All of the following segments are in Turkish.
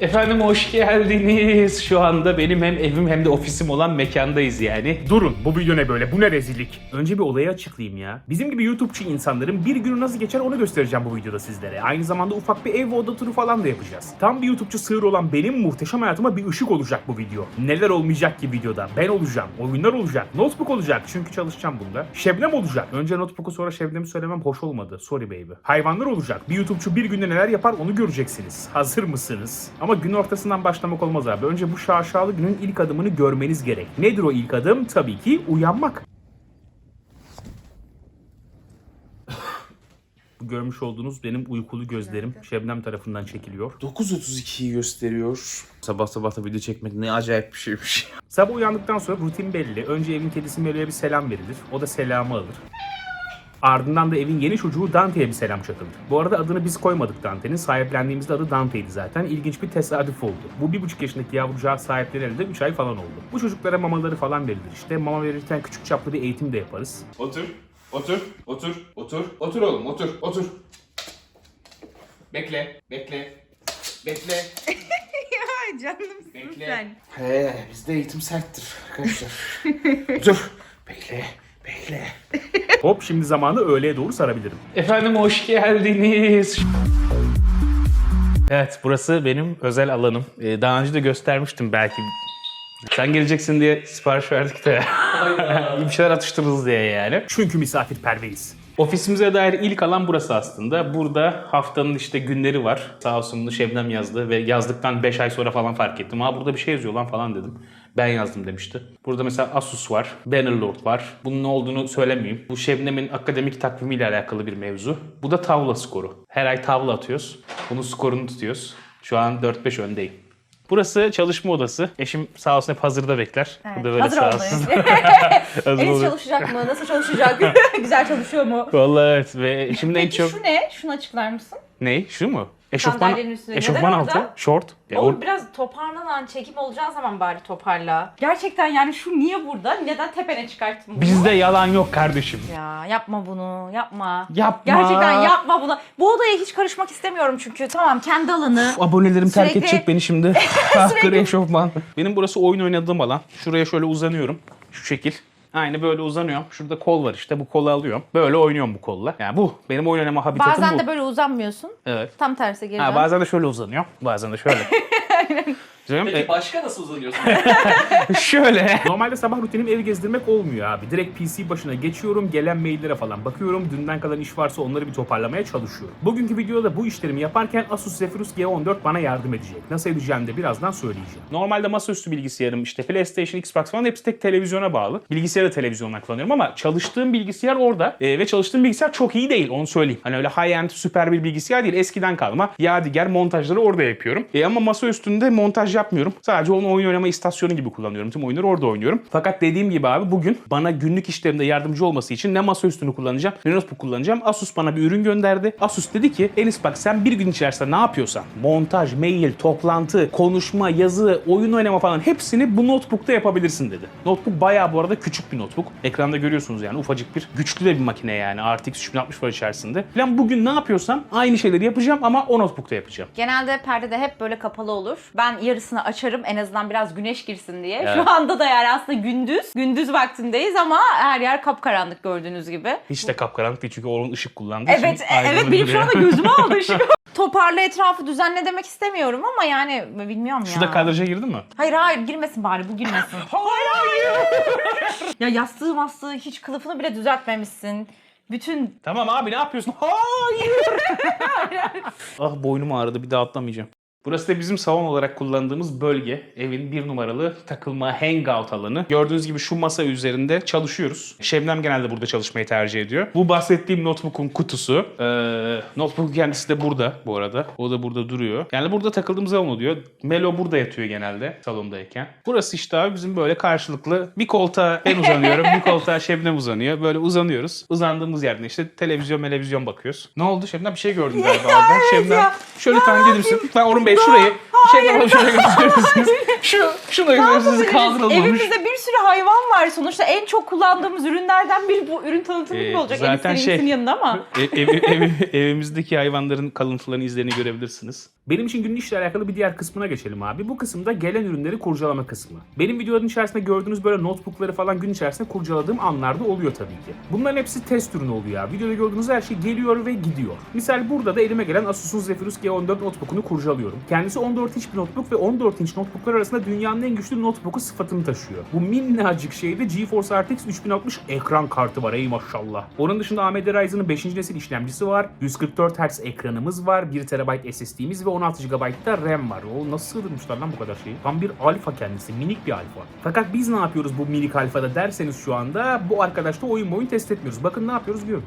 Efendim hoş geldiniz. Şu anda benim hem evim hem de ofisim olan mekandayız yani. Durun bu video ne böyle bu ne rezillik. Önce bir olayı açıklayayım ya. Bizim gibi YouTube'çu insanların bir günü nasıl geçer onu göstereceğim bu videoda sizlere. Aynı zamanda ufak bir ev ve oda turu falan da yapacağız. Tam bir YouTube'çu sığır olan benim muhteşem hayatıma bir ışık olacak bu video. Neler olmayacak ki videoda? Ben olacağım, oyunlar olacak, notebook olacak çünkü çalışacağım bunda. Şebnem olacak. Önce notebook'u sonra Şebnem'i söylemem hoş olmadı. Sorry baby. Hayvanlar olacak. Bir YouTube'çu bir günde neler yapar onu göreceksiniz. Hazır mısınız? Ama gün ortasından başlamak olmaz abi. Önce bu şaşalı günün ilk adımını görmeniz gerek. Nedir o ilk adım? Tabii ki uyanmak. Bu görmüş olduğunuz benim uykulu gözlerim Şebnem tarafından çekiliyor. 9.32'yi gösteriyor. Sabah sabah da video çekmek ne acayip bir şeymiş. Sabah uyandıktan sonra rutin belli. Önce evin kedisi Melo'ya bir selam verilir. O da selamı alır. Ardından da evin yeni çocuğu Dante'ye bir selam çakılır. Bu arada adını biz koymadık Dante'nin. Sahiplendiğimizde adı Dante'ydi zaten. İlginç bir tesadüf oldu. Bu bir buçuk yaşındaki yavrucağı sahipleneli de 3 ay falan oldu. Bu çocuklara mamaları falan verilir işte. Mama verirken küçük çaplı bir eğitim de yaparız. Otur, otur, otur, otur, otur oğlum, otur, otur. Bekle, bekle, bekle. Ay canımsın Bekle. sen. He, bizde eğitim serttir arkadaşlar. otur, bekle, bekle. Hop şimdi zamanı öğleye doğru sarabilirim. Efendim hoş geldiniz. Evet burası benim özel alanım. Ee, daha önce de göstermiştim belki. Sen geleceksin diye sipariş verdik de. bir şeyler atıştırırız diye yani. Çünkü misafirperveriz. Ofisimize dair ilk alan burası aslında. Burada haftanın işte günleri var. Sağ olsun bunu Şebnem yazdı ve yazdıktan 5 ay sonra falan fark ettim. Ha burada bir şey yazıyor lan falan dedim. Ben yazdım demişti. Burada mesela Asus var, Bannerlord var. Bunun ne olduğunu söylemeyeyim. Bu Şebnem'in akademik takvimiyle alakalı bir mevzu. Bu da tavla skoru. Her ay tavla atıyoruz. Bunun skorunu tutuyoruz. Şu an 4-5 öndeyim. Burası çalışma odası. Eşim sağ olsun hep hazırda bekler. Bu da böyle Hazır sağ olsun. Oluyor. çalışacak mı? Nasıl çalışacak? Güzel çalışıyor mu? Vallahi evet ve eşimin en Peki çok... şu ne? Şunu açıklar mısın? Ne? Şu mu? Eşofman, Sandalyenin eşofman Neden altı, orada? short. Ya Oğlum or- biraz toparlanan çekim olacağı zaman bari toparla. Gerçekten yani şu niye burada? Neden tepene çıkarttın bunu? Bizde yalan yok kardeşim. Ya yapma bunu, yapma. Yapma. Gerçekten yapma bunu. Bu odaya hiç karışmak istemiyorum çünkü. Tamam kendi alanı. Abonelerim terk Sürekli- edecek beni şimdi. Ah, Gri eşofman. Benim burası oyun oynadığım alan. Şuraya şöyle uzanıyorum. Şu şekil. Aynı böyle uzanıyorum. Şurada kol var işte. Bu kolu alıyorum. Böyle oynuyorum bu kolla. Yani bu. Benim oyun oynama habitatım Bazen bu. de böyle uzanmıyorsun. Evet. Tam tersi geri Ha, dön. bazen de şöyle uzanıyorum. Bazen de şöyle. Canım, Peki e, başka nasıl uzanıyorsun? şöyle. Normalde sabah rutinim ev gezdirmek olmuyor abi. Direkt PC başına geçiyorum, gelen maillere falan bakıyorum. Dünden kalan iş varsa onları bir toparlamaya çalışıyorum. Bugünkü videoda bu işlerimi yaparken Asus Zephyrus G14 bana yardım edecek. Nasıl edeceğimi de birazdan söyleyeceğim. Normalde masaüstü bilgisayarım işte PlayStation, Xbox falan hepsi tek televizyona bağlı. Bilgisayarı televizyondan kullanıyorum ama çalıştığım bilgisayar orada. Ee, ve çalıştığım bilgisayar çok iyi değil onu söyleyeyim. Hani öyle high-end süper bir bilgisayar değil. Eskiden kalma. Yadigar montajları orada yapıyorum. E, ama masa üstünde montaj yapmıyorum. Sadece onu oyun oynama istasyonu gibi kullanıyorum. Tüm oyunları orada oynuyorum. Fakat dediğim gibi abi bugün bana günlük işlerimde yardımcı olması için ne masa üstünü kullanacağım ne notebook kullanacağım. Asus bana bir ürün gönderdi. Asus dedi ki Enis bak sen bir gün içerisinde ne yapıyorsan montaj, mail, toplantı, konuşma, yazı, oyun oynama falan hepsini bu notebook'ta yapabilirsin dedi. Notebook bayağı bu arada küçük bir notebook. Ekranda görüyorsunuz yani ufacık bir güçlü de bir makine yani. RTX 3060 var içerisinde. Falan bugün ne yapıyorsam aynı şeyleri yapacağım ama o notebook'ta yapacağım. Genelde perde de hep böyle kapalı olur. Ben yarısını açarım en azından biraz güneş girsin diye. Evet. Şu anda da yani aslında gündüz. Gündüz vaktindeyiz ama her yer kapkaranlık gördüğünüz gibi. Hiç de kapkaranlık değil çünkü onun ışık kullandığı için. Evet, evet aydınlık benim şu anda gözüme aldı ışık. Toparla etrafı düzenle demek istemiyorum ama yani bilmiyorum ya. Şurada kadraja girdi mi? Hayır hayır girmesin bari bu girmesin. Hayır. ya yastığı mastığı hiç kılıfını bile düzeltmemişsin. Bütün Tamam abi ne yapıyorsun? Hayır. ah boynum ağrıdı bir daha atlamayacağım. Burası da bizim salon olarak kullandığımız bölge. Evin bir numaralı takılma hangout alanı. Gördüğünüz gibi şu masa üzerinde çalışıyoruz. Şebnem genelde burada çalışmayı tercih ediyor. Bu bahsettiğim notebook'un kutusu. Ee, notebook kendisi de burada bu arada. O da burada duruyor. Yani burada takıldığımız alan oluyor. Melo burada yatıyor genelde salondayken. Burası işte abi bizim böyle karşılıklı bir koltuğa ben uzanıyorum, bir koltuğa Şebnem uzanıyor. Böyle uzanıyoruz. Uzandığımız yerde işte televizyon televizyon bakıyoruz. Ne oldu Şebnem? Bir şey gördün galiba. Şebnem şöyle lütfen gelir misin? Lütfen Orhun Bey şurayı. Şebnem Hanım şuraya götürür müsünüz? Şu, şunu sizi kaldıralım. Evimizde bir sürü hayvan var. Sonuçta en çok kullandığımız ürünlerden biri bu ürün tanıtımı Ee, gibi olacak. zaten Zaten şey- yanında ama. Ev- ev- ev- evimizdeki hayvanların kalıntılarını izlerini görebilirsiniz. Benim için günün işle alakalı bir diğer kısmına geçelim abi. Bu kısımda gelen ürünleri kurcalama kısmı. Benim videoların içerisinde gördüğünüz böyle notebookları falan gün içerisinde kurcaladığım anlarda oluyor tabii ki. Bunların hepsi test ürünü oluyor abi. Videoda gördüğünüz her şey geliyor ve gidiyor. Misal burada da elime gelen Asus'un Zephyrus G14 notebook'unu kurcalıyorum. Kendisi 14 inç bir notebook ve 14 inç notebooklar arasında dünyanın en güçlü notebook'u sıfatını taşıyor. Bu minnacık şeyde GeForce RTX 3060 ekran kartı var ey maşallah. Onun dışında AMD Ryzen'ın 5. nesil işlemcisi var. 144 Hz ekranımız var. 1 TB SSD'miz ve 16 GB da RAM var. O nasıl sığdırmışlar lan bu kadar şeyi? Tam bir alfa kendisi. Minik bir alfa. Fakat biz ne yapıyoruz bu minik alfada derseniz şu anda bu arkadaşla oyun oyun test etmiyoruz. Bakın ne yapıyoruz görün.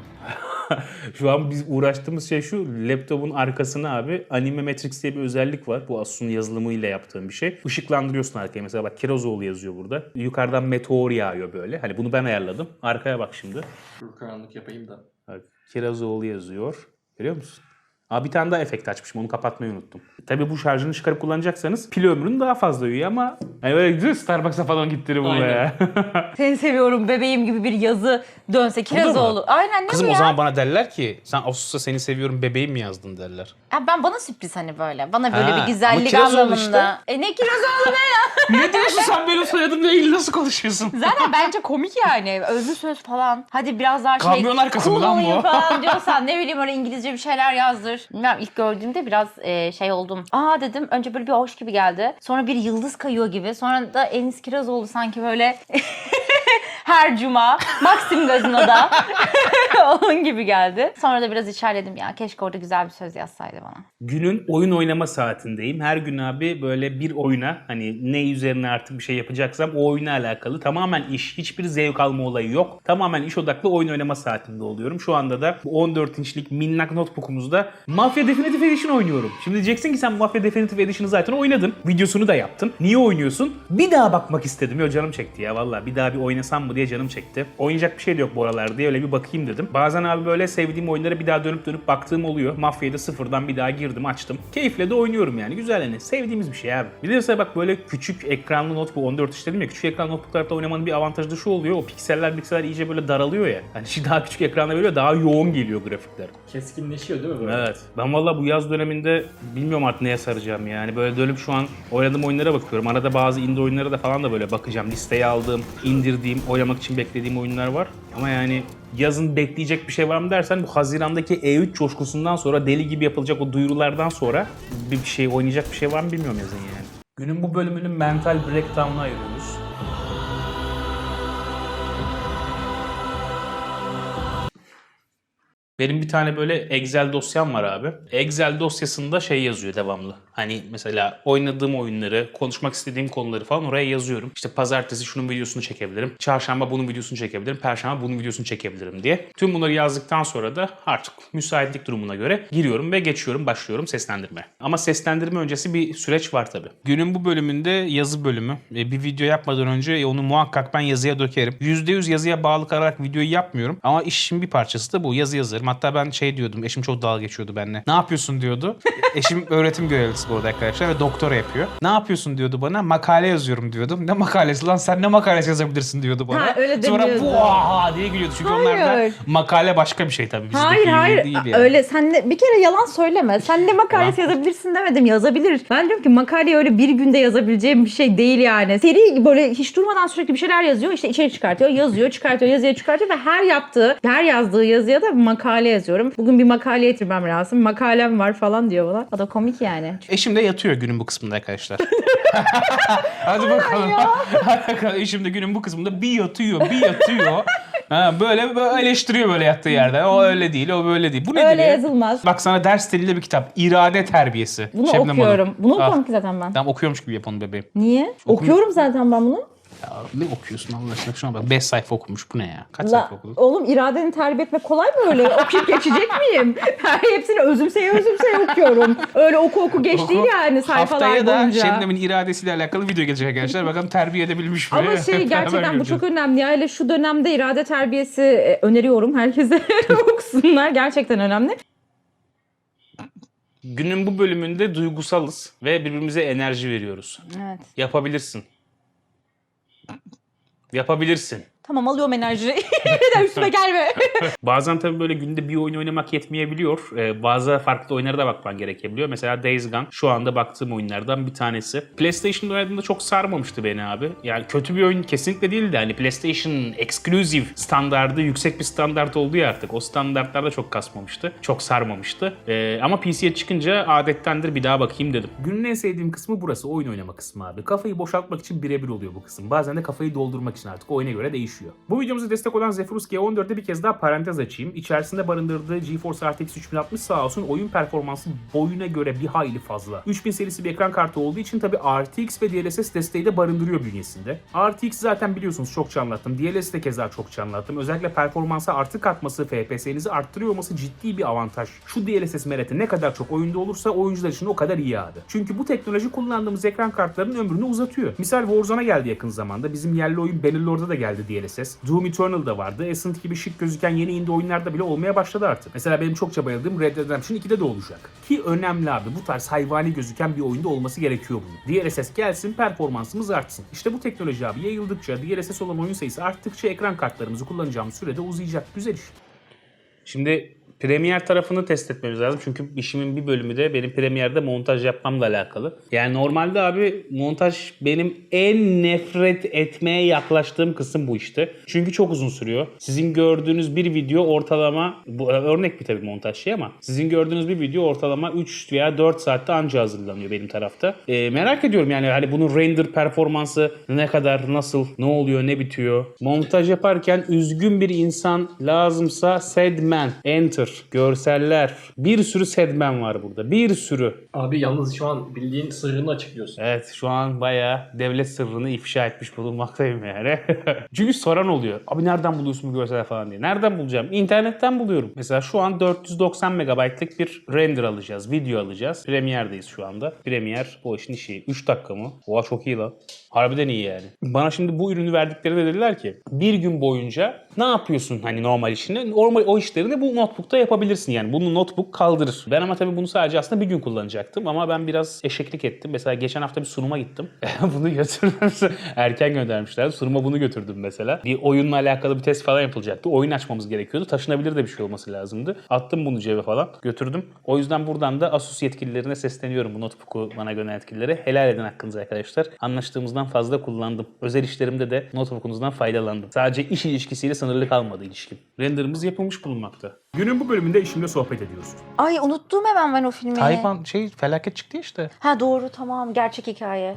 Şu an biz uğraştığımız şey şu laptopun arkasına abi Anime Matrix diye bir özellik var. Bu Asus'un yazılımıyla yaptığım bir şey. Işıklandırıyorsun arkaya. Mesela bak Kirazoğlu yazıyor burada. Yukarıdan meteor yağıyor böyle. Hani bunu ben ayarladım. Arkaya bak şimdi. Dur karanlık yapayım da. Bak Kirazoğlu yazıyor. Görüyor musun? Aa, bir tane daha efekt açmışım. Onu kapatmayı unuttum. Tabii bu şarjını çıkarıp kullanacaksanız pil ömrün daha fazla uyuyor ama hani böyle güzel Starbucks'a falan gittirir bunu Aynen. ya. Seni seviyorum bebeğim gibi bir yazı dönse Kirazoğlu. Aynen ne Kızım bu o ya? zaman bana derler ki sen Asus'a seni seviyorum bebeğim mi yazdın derler. Ya ben bana sürpriz hani böyle. Bana böyle Ha, bir ama güzellik Kirazoğlu anlamında. E ne Kirazoğlu be ya? ne diyorsun sen benim soyadımla ilgili nasıl konuşuyorsun? Zaten bence komik yani. Özlü söz falan. Hadi biraz daha şey. Kamyon arkası mı cool lan bu? olayım falan diyorsan ne bileyim öyle İngilizce bir şeyler yazdır. Bilmiyorum ilk gördüğümde biraz e, şey oldum. Aa dedim önce böyle bir hoş gibi geldi. Sonra bir yıldız kayıyor gibi. Sonra da Enis Kirazoğlu sanki böyle her cuma Maxim Gazino'da onun gibi geldi. Sonra da biraz içerledim ya. Keşke orada güzel bir söz yazsaydı bana. Günün oyun oynama saatindeyim. Her gün abi böyle bir oyuna hani ne üzerine artık bir şey yapacaksam o oyuna alakalı tamamen iş. Hiçbir zevk alma olayı yok. Tamamen iş odaklı oyun oynama saatinde oluyorum. Şu anda da bu 14 inçlik minnak notebook'umuzda Mafia Definitive Edition oynuyorum. Şimdi diyeceksin ki sen Mafia Definitive Edition'ı zaten oynadın. Videosunu da yaptın. Niye oynuyorsun? Bir daha bakmak istedim. Yo canım çekti ya valla. Bir daha bir oynasam mı diye canım çekti. Oynayacak bir şey de yok bu aralar diye öyle bir bakayım dedim. Bazen abi böyle sevdiğim oyunlara bir daha dönüp dönüp baktığım oluyor. Mafya'yı da sıfırdan bir daha girdim açtım. Keyifle de oynuyorum yani. Güzel hani. Sevdiğimiz bir şey abi. Bir de mesela bak böyle küçük ekranlı notebook 14 inç dedim ya. Küçük ekranlı notebooklarda oynamanın bir avantajı da şu oluyor. O pikseller pikseller iyice böyle daralıyor ya. Hani şimdi daha küçük ekranda böyle daha yoğun geliyor grafikler. Keskinleşiyor değil mi böyle? Evet. Ben valla bu yaz döneminde bilmiyorum artık neye saracağım yani. Böyle dönüp şu an oynadığım oyunlara bakıyorum. Arada bazı indie oyunlara da falan da böyle bakacağım. Listeye aldığım, indirdiğim, oynamak için beklediğim oyunlar var. Ama yani yazın bekleyecek bir şey var mı dersen bu Haziran'daki E3 coşkusundan sonra deli gibi yapılacak o duyurulardan sonra bir şey oynayacak bir şey var mı bilmiyorum yazın yani. Günün bu bölümünü mental breakdown'a ayırıyoruz. Benim bir tane böyle Excel dosyam var abi. Excel dosyasında şey yazıyor devamlı. Hani mesela oynadığım oyunları, konuşmak istediğim konuları falan oraya yazıyorum. İşte pazartesi şunun videosunu çekebilirim. Çarşamba bunun videosunu çekebilirim. Perşembe bunun videosunu çekebilirim diye. Tüm bunları yazdıktan sonra da artık müsaitlik durumuna göre giriyorum ve geçiyorum, başlıyorum seslendirme. Ama seslendirme öncesi bir süreç var tabii. Günün bu bölümünde yazı bölümü. E, Bir video yapmadan önce onu muhakkak ben yazıya dökerim. %100 yazıya bağlı kalarak videoyu yapmıyorum. Ama işin bir parçası da bu. Yazı yazarım. Hatta ben şey diyordum. Eşim çok dalga geçiyordu benimle. Ne yapıyorsun diyordu. Eşim öğretim görevlisi bu arada arkadaşlar ve doktora yapıyor. Ne yapıyorsun diyordu bana. Makale yazıyorum diyordum. Ne makalesi lan sen ne makalesi yazabilirsin diyordu bana. Ha, öyle Sonra demiyordu. Diye gülüyordu. Çünkü onlarda Hayır. makale başka bir şey tabii. Bizdeki Hayır gibi hayır değil yani. öyle sen de bir kere yalan söyleme. Sen ne makalesi yazabilirsin demedim yazabilir. Ben diyorum ki makale öyle bir günde yazabileceğim bir şey değil yani. Seri böyle hiç durmadan sürekli bir şeyler yazıyor işte içeri çıkartıyor yazıyor çıkartıyor yazıya çıkartıyor ve her yaptığı her yazdığı yazıya da bir makale yazıyorum. Bugün bir makale getirmem lazım makalem var falan diyor bana. O da komik yani. Eşim de yatıyor günün bu kısmında arkadaşlar. Hadi bakalım. Hadi bakalım. Eşim de günün bu kısmında bir yatıyor, bir yatıyor. Ha, böyle, böyle eleştiriyor böyle yattığı yerden. O öyle değil, o böyle değil. Bu ne Öyle diyor? yazılmaz. Bak sana ders diliyle bir kitap. İrade terbiyesi. Bunu Şebnem Hanım. okuyorum. Bunu okuyorum ki zaten ben. Tamam okuyormuş gibi yap onu bebeğim. Niye? Okum- Okuyorum zaten ben bunu. Ya, ne okuyorsun Allah aşkına? Şuna bak. 5 sayfa okumuş. Bu ne ya? Kaç La, sayfa okudun? oğlum iradeni terbiye etmek kolay mı öyle? Okuyup geçecek miyim? Her hepsini özümseye özümseye okuyorum. Öyle oku oku geç değil yani sayfalar Haftaya da boyunca. Şebnem'in iradesiyle alakalı video gelecek arkadaşlar. Bakalım terbiye edebilmiş mi? Ama şey gerçekten bu çok önemli. Ya hele şu dönemde irade terbiyesi e, öneriyorum herkese okusunlar. Gerçekten önemli. Günün bu bölümünde duygusalız ve birbirimize enerji veriyoruz. Evet. Yapabilirsin. Yapabilirsin. Tamam alıyorum enerjiyi. Neden üstüme gelme. Bazen tabii böyle günde bir oyun oynamak yetmeyebiliyor. Ee, bazı farklı oyunlara da bakman gerekebiliyor. Mesela Days Gone şu anda baktığım oyunlardan bir tanesi. PlayStation'da oynadığımda çok sarmamıştı beni abi. Yani kötü bir oyun kesinlikle değildi. Hani PlayStation Exclusive standardı yüksek bir standart oldu ya artık. O standartlarda çok kasmamıştı. Çok sarmamıştı. Ee, ama PC'ye çıkınca adettendir bir daha bakayım dedim. Günün en sevdiğim kısmı burası. Oyun oynama kısmı abi. Kafayı boşaltmak için birebir oluyor bu kısım. Bazen de kafayı doldurmak için artık oyuna göre değişiyor. Bu videomuza destek olan Zephyrus G14'e bir kez daha parantez açayım. İçerisinde barındırdığı GeForce RTX 3060 sağ olsun oyun performansı boyuna göre bir hayli fazla. 3000 serisi bir ekran kartı olduğu için tabi RTX ve DLSS desteği de barındırıyor bünyesinde. RTX zaten biliyorsunuz çokça anlattım. DLSS de keza çokça anlattım. Özellikle performansa artı katması, FPS'nizi arttırıyor olması ciddi bir avantaj. Şu DLSS mereti ne kadar çok oyunda olursa oyuncular için o kadar iyi abi. Çünkü bu teknoloji kullandığımız ekran kartlarının ömrünü uzatıyor. Misal Warzone'a geldi yakın zamanda. Bizim yerli oyun Bannerlord'a da geldi DLSS. Doom Eternal'da vardı. Ascent gibi şık gözüken yeni indie oyunlarda bile olmaya başladı artık. Mesela benim çokça bayıldığım Red Dead Redemption 2'de de olacak. Ki önemli abi. Bu tarz hayvani gözüken bir oyunda olması gerekiyor bunun. DLSS gelsin, performansımız artsın. İşte bu teknoloji abi yayıldıkça, DLSS olan oyun sayısı arttıkça ekran kartlarımızı kullanacağımız sürede uzayacak. Güzel iş. Şimdi Premiere tarafını test etmemiz lazım. Çünkü işimin bir bölümü de benim Premiere'de montaj yapmamla alakalı. Yani normalde abi montaj benim en nefret etmeye yaklaştığım kısım bu işte. Çünkü çok uzun sürüyor. Sizin gördüğünüz bir video ortalama, bu örnek bir tabii montaj şey ama sizin gördüğünüz bir video ortalama 3 veya 4 saatte anca hazırlanıyor benim tarafta. Ee, merak ediyorum yani hani bunun render performansı ne kadar, nasıl, ne oluyor, ne bitiyor. Montaj yaparken üzgün bir insan lazımsa Sedman, Enter, görseller. Bir sürü Sedman var burada. Bir sürü. Abi yalnız şu an bildiğin sırrını açıklıyorsun. Evet şu an bayağı devlet sırrını ifşa etmiş bulunmaktayım yani. Çünkü soran oluyor. Abi nereden buluyorsun bu görseler falan diye. Nereden bulacağım? İnternetten buluyorum. Mesela şu an 490 megabaytlık bir render alacağız. Video alacağız. Premiere'deyiz şu anda. Premiere bu işin işi. 3 dakika mı? Oha çok iyi lan. Harbiden iyi yani. Bana şimdi bu ürünü verdiklerinde dediler ki bir gün boyunca ne yapıyorsun hani normal işini? Normal o işlerini bu notebook'ta yapabilirsin yani. Bunu notebook kaldırır. Ben ama tabii bunu sadece aslında bir gün kullanacaktım ama ben biraz eşeklik ettim. Mesela geçen hafta bir sunuma gittim. bunu götürdüm. Erken göndermişlerdi. Sunuma bunu götürdüm mesela. Bir oyunla alakalı bir test falan yapılacaktı. Oyun açmamız gerekiyordu. Taşınabilir de bir şey olması lazımdı. Attım bunu cebe falan. Götürdüm. O yüzden buradan da Asus yetkililerine sesleniyorum bu notebook'u bana gönderen yetkililere. Helal edin hakkınızı arkadaşlar. Anlaştığımızdan fazla kullandım. Özel işlerimde de notebook'unuzdan faydalandım. Sadece iş ilişkisiyle sınırlı kalmadı ilişkim. Renderımız yapılmış bulunmakta. Günün bu bölümünde eşimle sohbet ediyoruz. Ay unuttum hemen ben o filmi. Tayvan şey felaket çıktı işte. Ha doğru tamam gerçek hikaye.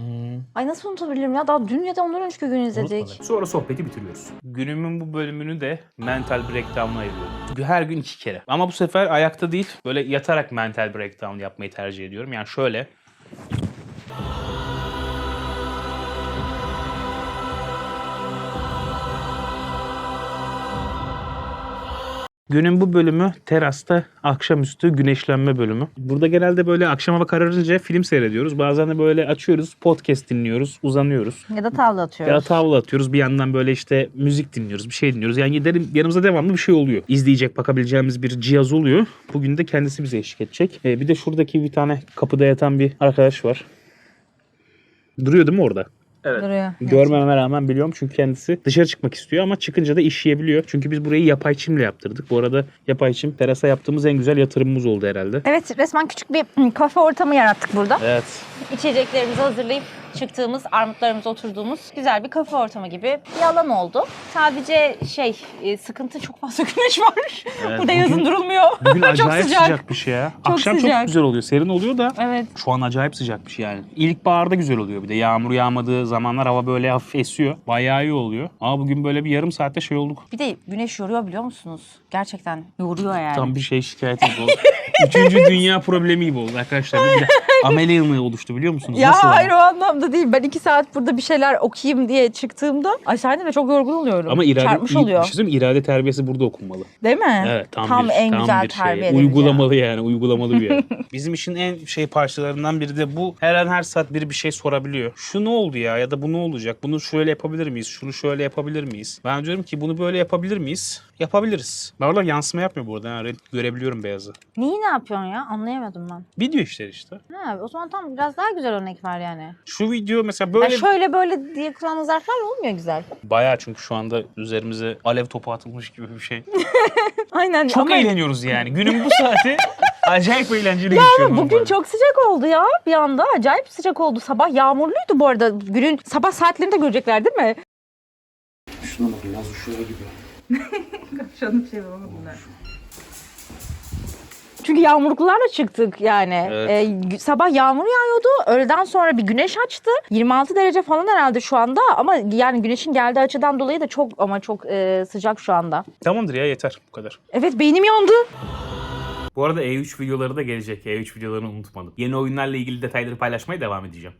Ay nasıl unutabilirim ya daha dün ya da ondan önceki gün izledik. Sonra sohbeti bitiriyoruz. Günümün bu bölümünü de mental breakdown'a ayırıyorum. Her gün iki kere. Ama bu sefer ayakta değil, böyle yatarak mental breakdown yapmayı tercih ediyorum. Yani şöyle. Günün bu bölümü terasta akşamüstü güneşlenme bölümü. Burada genelde böyle akşam hava kararınca film seyrediyoruz. Bazen de böyle açıyoruz, podcast dinliyoruz, uzanıyoruz. Ya da tavla atıyoruz. Ya tavla atıyoruz bir yandan böyle işte müzik dinliyoruz bir şey dinliyoruz. Yani giderim, yanımızda devamlı bir şey oluyor. İzleyecek bakabileceğimiz bir cihaz oluyor. Bugün de kendisi bize eşlik edecek. Ee, bir de şuradaki bir tane kapıda yatan bir arkadaş var. Duruyor değil mi orada? Duruyor. Görmememe rağmen biliyorum çünkü kendisi dışarı çıkmak istiyor ama çıkınca da işleyebiliyor. Çünkü biz burayı yapay çimle yaptırdık. Bu arada yapay çim terasa yaptığımız en güzel yatırımımız oldu herhalde. Evet resmen küçük bir hı, kafe ortamı yarattık burada. Evet. İçeceklerimizi hazırlayıp çıktığımız, armutlarımıza oturduğumuz güzel bir kafe ortamı gibi bir alan oldu. Sadece şey, e, sıkıntı çok fazla güneş var. Evet, Burada yazın bugün- durulmuyor. Bugün çok acayip sıcak. sıcakmış ya. Akşam çok sıcak. güzel oluyor. Serin oluyor da Evet. Şu an acayip sıcakmış yani. İlkbaharda güzel oluyor bir de. Yağmur yağmadığı zamanlar hava böyle hafif esiyor. Bayağı iyi oluyor. Ama bugün böyle bir yarım saatte şey olduk. Bir de güneş yoruyor biliyor musunuz? Gerçekten yoruyor yani. Tam bir şey şikayetimiz oldu. Üçüncü dünya problemi gibi oldu arkadaşlar. Bir, Ameliya mı oluştu biliyor musunuz? Ya Nasıl hayır ama? o anlamda değil. Ben iki saat burada bir şeyler okuyayım diye çıktığımda aşağıda ve çok yorgun oluyorum. Ama irade, Çarpmış iyi- oluyor. bir şey mi? irade terbiyesi burada okunmalı. Değil mi? Evet tam, bir, en tam güzel bir şey. terbiye edilmiş Uygulamalı yani uygulamalı bir yer. Bizim işin en şey parçalarından biri de bu. Her an her saat biri bir şey sorabiliyor. Şu ne oldu ya ya da bu ne olacak? Bunu şöyle yapabilir miyiz? Şunu şöyle yapabilir miyiz? Ben diyorum ki bunu böyle yapabilir miyiz? Yapabiliriz. Ben orada yansıma yapmıyor burada. Yani görebiliyorum beyazı. Neyi ne yapıyorsun ya? Anlayamadım ben. Video işleri işte. Ha, o zaman tam biraz daha güzel örnek ver yani. Şu video mesela Böyle... böyle şöyle böyle diye kulağına zarflarla olmuyor güzel. bayağı çünkü şu anda üzerimize alev topu atılmış gibi bir şey. Aynen Çok ama eğleniyoruz yani. Günün bu saati acayip eğlenceli ama geçiyor. bugün normalde. çok sıcak oldu ya bir anda. Acayip sıcak oldu. Sabah yağmurluydu bu arada. Günün sabah saatlerinde görecekler değil mi? Şuna bak Laz uşağı gibi. Çünkü yağmurluklarla çıktık yani. Evet. Ee, sabah yağmur yağıyordu. Öğleden sonra bir güneş açtı. 26 derece falan herhalde şu anda. Ama yani güneşin geldiği açıdan dolayı da çok ama çok e, sıcak şu anda. Tamamdır ya yeter bu kadar. Evet beynim yandı. Bu arada E3 videoları da gelecek. E3 videolarını unutmadım. Yeni oyunlarla ilgili detayları paylaşmaya devam edeceğim.